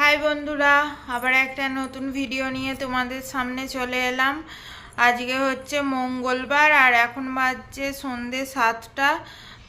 High বন্ধুরা, আবার একটা নতুন ভিডিও নিয়ে তোমাদের সামনে চলে এলাম। আজকে হচ্ছে মঙ্গলবার আর এখন বাজছে সন্ধে সাতটা।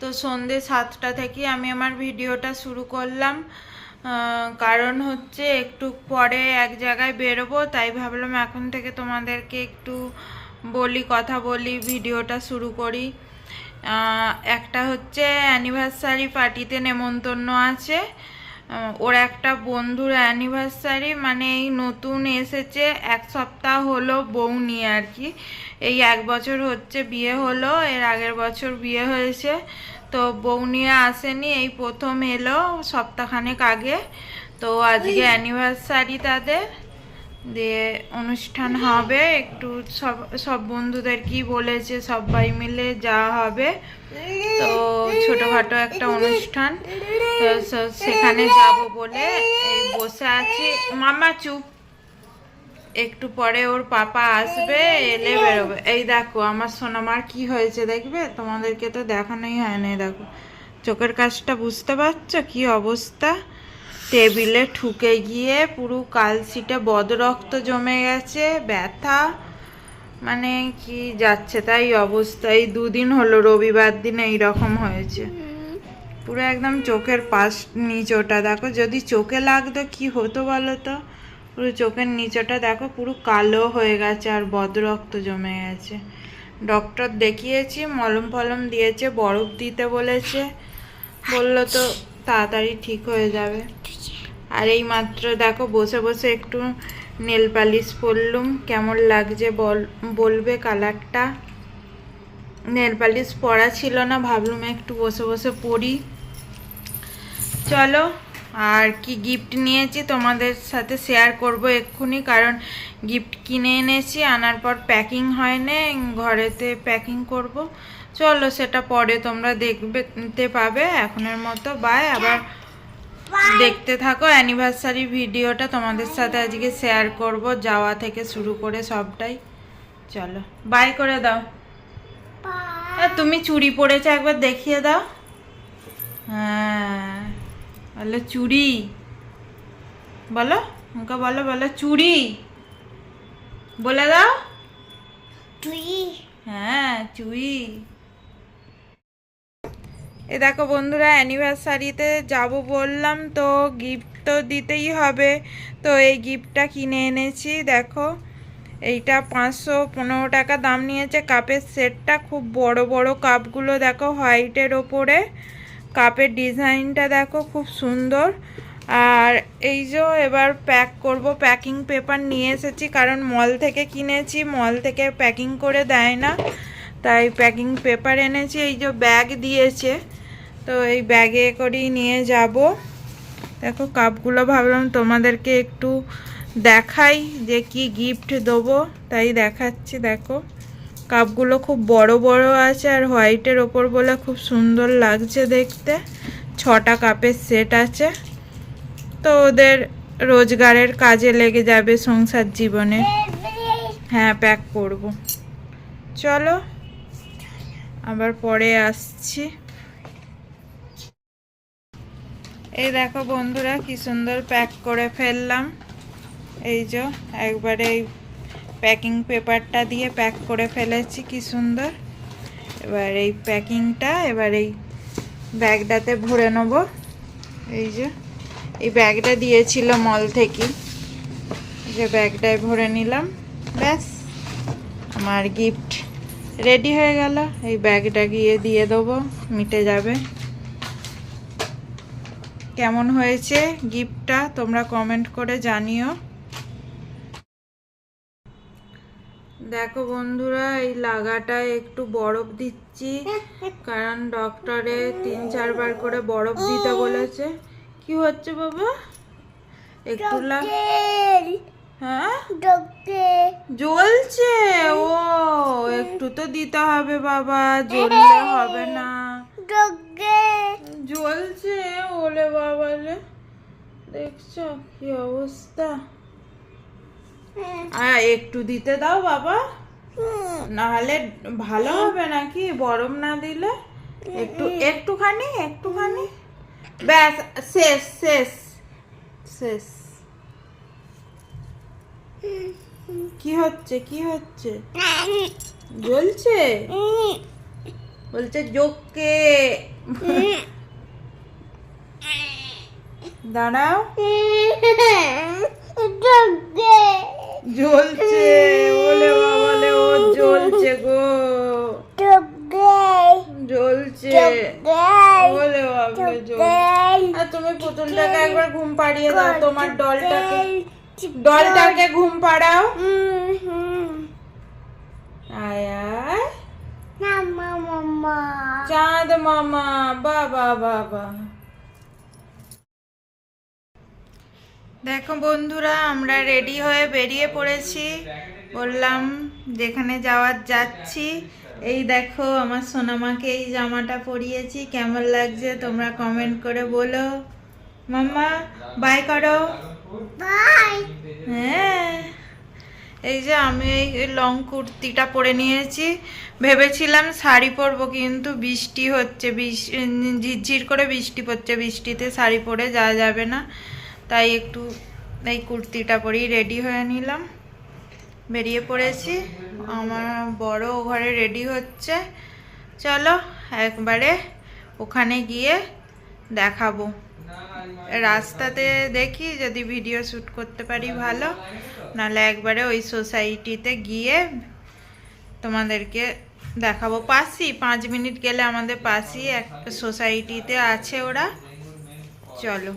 তো সন্ধে সাতটা থেকে আমি আমার ভিডিওটা শুরু করলাম। কারণ হচ্ছে একটু পরে এক জায়গায় বেরোবো, তাই ভাবলাম এখন থেকে তোমাদেরকে একটু বলি, কথা বলি ভিডিওটা শুরু করি। একটা হচ্ছে অ্যানিভার্সারি পার্টিতে নেমন্তন্ন আছে। ওর একটা বন্ধুর অ্যানিভার্সারি মানে এই নতুন এসেছে এক সপ্তাহ হলো বউ নিয়ে আর কি। এই এক বছর হচ্ছে বিয়ে হলো এর আগের বছর বিয়ে হয়েছে। তো বউ নিয়ে আসেনি এই প্রথম এলো সপ্তাহখানেক আগে। তো আজকে অ্যানিভার্সারি তাদের। দিয়ে অনুষ্ঠান হবে। একটু সব সব বন্ধুদের কি বলেছে সবাই মিলে যাওয়া হবে। তো ছোটখাটো একটা অনুষ্ঠান। সেখানে যাব বলে এই বসে আছি। মামা চুপ। একটু পরে ওর পাপা আসবে, এলে বেরোবে। এই দেখো, আমার সোনামার কি হয়েছে দেখবে? তোমাদেরকে তো দেখানোই হয় না দেখো। চোখের কাজটা বুঝতে পারছ? কি অবস্থা? টেবিলে ঠুকে গিয়ে পুরো কালসিটে বদরক্ত জমে গেছে, ব্যথা মানে কি যাচ্ছে তাই অবস্থা। এই দুদিন হলো, রবিবার দিন এই রকম হয়েছে। পুরো একদম চোখের পাশ নিচোটা দেখো যদি চোখে লাগতো কি হতো বলো তো? পুরো চোখের নিচোটা দেখো পুরো কালো হয়ে গেছে আর বদরক্ত জমে গেছে। ডক্টর দেখিয়েছি, মলম ফলম দিয়েছে, বরফ দিতে বলেছে। বলল তো তাড়াতাড়ি ঠিক হয়ে যাবে। আর এই মাত্র দেখো বসে বসে একটু নেল পালিশ পরলুম। কেমন লাগছে বল, বলবে কালারটা? নেল পালিশ পরা ছিল না, ভাবলুম একটু বসে বসে পড়ি চলো, আর কি গিফট নিয়েছি তোমাদের সাথে শেয়ার করব এক্ষুনি, কারণ গিফট কিনে এনেছি, আনার পর প্যাকিং হয় না ঘরেতে প্যাকিং করব। চলো সেটা পরে তোমরা দেখবে তে পাবে। এখনের মতো বাই আবার দেখতে থাকো অ্যানিভার্সারি ভিডিওটা তোমাদের সাথে আজকে শেয়ার করব যাওয়া থেকে শুরু করে সবটাই। চলো বাই করে দাও। তুমি চুড়ি পরেছো একবার দেখিয়ে দাও। হ্যাঁ বলো চুড়ি। বলো ওকে বলো বলো চুড়ি। বলে দাও। তুই হ্যাঁ চুড়ি। এ দেখো বন্ধুরা অ্যানিভার্সারিতে যাব বললাম তো গিফট তো দিতেই হবে। তো এই গিফটটা কিনে এনেছি, দেখো। এইটা পাঁচশো পনেরো টাকা দাম নিয়েছে। কাপের সেটটা খুব বড় বড় কাপগুলো দেখো হোয়াইটের ওপরে। কাপের ডিজাইনটা দেখো খুব সুন্দর। আর এই যে এবার প্যাক করব প্যাকিং পেপার নিয়ে এসেছি, কারণ মল থেকে কিনেছি মল থেকে প্যাকিং করে দেয় না। তাই প্যাকিং পেপার এনেছি, এই যে ব্যাগ দিয়েছে। তো এই ব্যাগে করেই নিয়ে যাব। দেখো, কাপগুলো ভাবলাম তোমাদেরকে একটু দেখাই যে কি গিফট দেবো, তাই দেখাচ্ছি, দেখো। কাপগুলো খুব বড় বড় আছে আর হোয়াইটের ওপর বলে খুব সুন্দর লাগছে দেখতে। ছটা কাপের সেট আছে। তো ওদের রোজগারের কাজে লেগে যাবে সংসার জীবনে। হ্যাঁ প্যাক করব। চলো, আবার পরে আসছি। এই দেখো বন্ধুরা, কি সুন্দর প্যাক করে ফেললাম। এই যে, একবারে এই প্যাকিং পেপারটা দিয়ে প্যাক করে ফেলেছি, কি সুন্দর। এবার এই প্যাকিংটা এবার এই ব্যাগটাতে ভরে নেব। এই যে, এই ব্যাগটা দিয়েছিল মল থেকে। যে ব্যাগটায় ভরে নিলাম। ব্যাস, আমার গিফট রেডি হয়ে গেল। এই ব্যাগটা গিয়ে দিয়ে দেবো, মিটে যাবে। কেমন হয়েছে গিফটটা তোমরা কমেন্ট করে জানিও। দেখো বন্ধুরা এই লাগাটায় একটু বরফ দিচ্ছি কারণ ডক্টরে তিন চারবার করে বরফ দিতে বলেছে। কি হচ্ছে বাবা? একটু হ্যাঁ? জ্বলছে? ও একটু তো দিতে হবে বাবা জ্বললে হবে না। জ্বলছে? বাবালে দেখছ কি অবস্থা? আর একটু দিতে দাও বাবা। নাহলে ভালো হবে নাকি? বরফ না দিলে? একটু একটুখানি একটুখানি। ব্যাস শেষ শেষ শেষ। কি হচ্ছে কি হচ্ছে? জ্বলছে? বলছে জোকে। দাঁড়াও। জ্বলছে। বলে বাবালে ও জ্বলছে গো। জ্বলছে। বলে বাবালে জ্বলছে। তুমি পুতুলটাকে একবার ঘুম পাড়িয়ে দাও তোমার ডলটাকে। ডলটাকে ঘুম পাড়াও। আয় চাঁদ মামা বাবা বাবা দেখো বন্ধুরা আমরা রেডি হয়ে বেরিয়ে পড়েছি। বললাম যেখানে যাওয়ার যাচ্ছি। এই দেখো আমার সোনামাকে এই জামাটা পরিয়েছি। কেমন লাগছে তোমরা কমেন্ট করে বলো। মাম্মা বাই করো। হ্যাঁ। এই যে আমি এই লং কুর্তিটা পরে নিয়েছি। ভেবেছিলাম শাড়ি পরবো কিন্তু বৃষ্টি হচ্ছে বৃষ্টি ঝিরঝির করে বৃষ্টি পড়ছে। বৃষ্টিতে শাড়ি পরে যাওয়া যাবে না। তাই একটু এই কুর্তিটা পরেই রেডি হয়ে নিলাম। বেরিয়ে পড়েছি। আমার বড় ঘরে রেডি হচ্ছে। চলো একবারে ওখানে গিয়ে দেখাবো। রাস্তাতে দেখি যদি ভিডিও শ্যুট করতে পারি ভালো। নাহলে একবারে ওই সোসাইটিতে গিয়ে তোমাদেরকে দেখাবো। পাশই পাঁচ মিনিট গেলে আমাদের পাশেই একটা সোসাইটিতে আছে ওরা। চলো।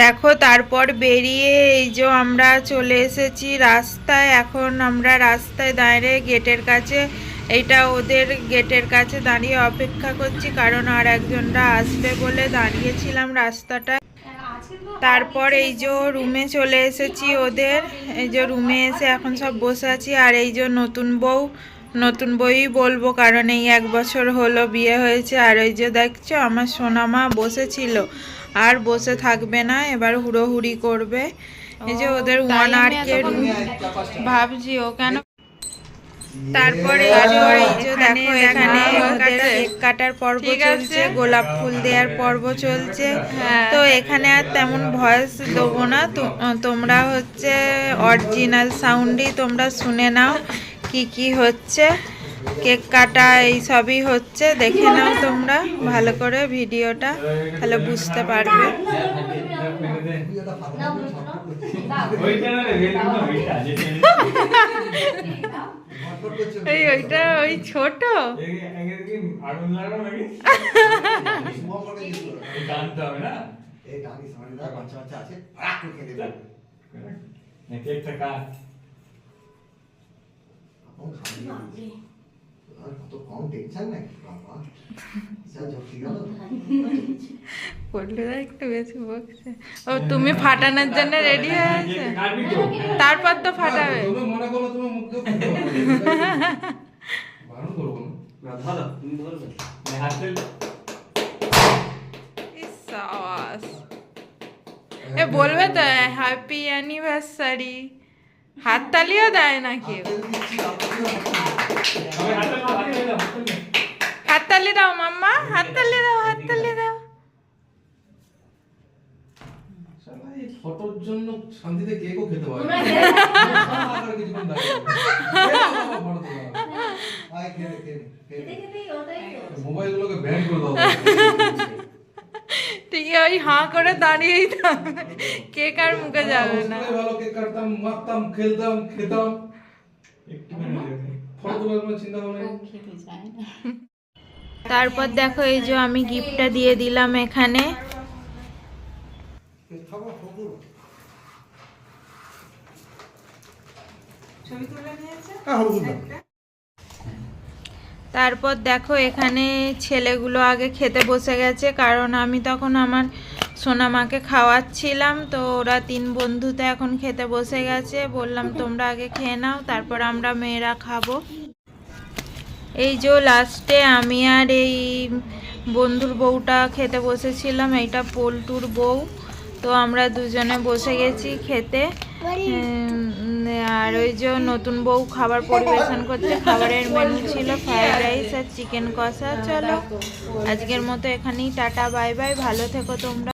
দেখো, তারপর বেরিয়ে এই যে আমরা চলে এসেছি রাস্তায়। এখন আমরা রাস্তায় দাঁড়িয়ে গেটের কাছে এটা ওদের গেটের কাছে দাঁড়িয়ে অপেক্ষা করছি, কারণ আর একজনরা আসবে বলে দাঁড়িয়েছিলাম রাস্তাটা তারপর এই যে রুমে চলে এসেছি ওদের। এই যে রুমে এসে এখন সব বসে আছি, আর এই যে নতুন বউ, নতুন বউই বলব, কারণ এই এক বছর হলো বিয়ে হয়েছে। আর ওই যে দেখছ, আমার সোনামা বসেছিল। আর বসে থাকবে না এবার হুড়োহুড়ি করবে। এই যে ওদের ওয়ান রুম ভাবছি ও কেন তারপরে দেখো এখানে কেক কাটার পর্ব চলছে গোলাপ ফুল দেওয়ার পর্ব চলছে। তো এখানে আর তেমন ভয়েস দেবো না। তোমরা হচ্ছে অরিজিনাল সাউন্ডই তোমরা শুনে নাও কি কি হচ্ছে। কেক কাটা এই সবই হচ্ছে। দেখে নাও তোমরা ভালো করে ভিডিওটা তাহলে বুঝতে পারবে। এই ওইটা ওই ছোট? করে? নাকি একটু বেশি বকছে। ও তুমি ফাটানোর জন্য রেডি হয়ে আছে তারপর তো ফাটাবে। মনে। এ বলবে তো হ্যাপি অ্যানিভার্সারি হাততালিও দেয় না কেউ। হাততালি দাও মাম্মা। হাততালি দাও হাততালি দাও। ফটোর জন্য শান্তিতে কেকও খেতে পারে ব্যান করে দাও। ঠিক ওই হাঁ করে দাঁড়িয়েই থাকবে কেক আর মুখে যাবে না। ভালো কেক কাটতাম মারতাম খেলতাম খেতাম। একটুখানি চিন্তা তারপর দেখো এই যে আমি গিফটটা দিয়ে দিলাম এখানে। হ্যাঁ। তারপর দেখো এখানে ছেলেগুলো আগে খেতে বসে গেছে কারণ আমি তখন আমার সোনামাকে খাওয়াচ্ছিলাম, তো ওরা তিন বন্ধুতে এখন খেতে বসে গেছে। বললাম, তোমরা আগে খেয়ে নাও, তারপর আমরা মেয়েরা খাব। এই যে লাস্টে আমি আর এই বন্ধুর বউটা খেতে বসেছিলাম, এইটা পল্টুর বউ। তো আমরা দুজনে বসে গেছি খেতে। আর ওই যে নতুন বউ খাবার পরিবেশন করছে, খাবারের মেনু ছিল ফ্রাইড রাইস আর চিকেন কষা। চলো, আজকের মতো এখানেই, টাটা বাই বাই ভালো থেকো তোমরা।